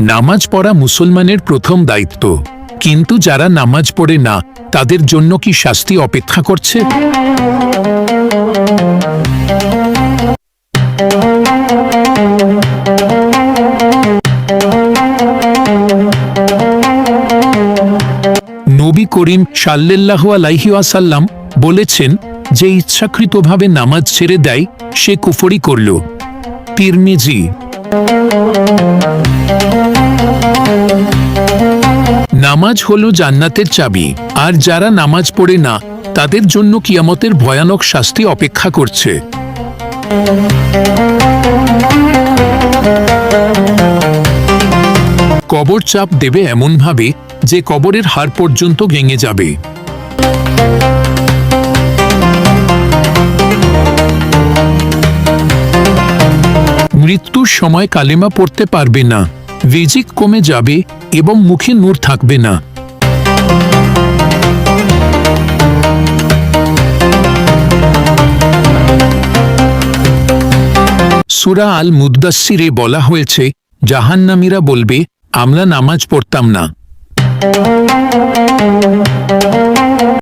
নামাজ পড়া মুসলমানের প্রথম দায়িত্ব। কিন্তু যারা নামাজ পড়ে না, তাদের জন্য কি শাস্তি অপেক্ষা করছে? নবী করিম সাল্লাহ আলাইহি আসাল্লাম বলেছেন যে ইচ্ছাকৃতভাবে নামাজ ছেড়ে দেয়, সে কুফরি করল। তিরমিজি। নামাজ হলো জান্নাতের চাবি। আর যারা নামাজ পড়ে না, তাদের জন্য কিয়ামতের ভয়ানক শাস্তি অপেক্ষা করছে। কবর চাপ দেবে এমনভাবে যে কবরের হার পর্যন্ত ভেঙে যাবে। মৃত্যুর সময় কালেমা পড়তে পারবে না। রিজিক কমে যাবে এবং মুখে নূর থাকবে না। সুরা আল মুদাসিরে বলা হয়েছে, জাহান্নামীরা বলবে, আমরা নামাজ পড়তাম না।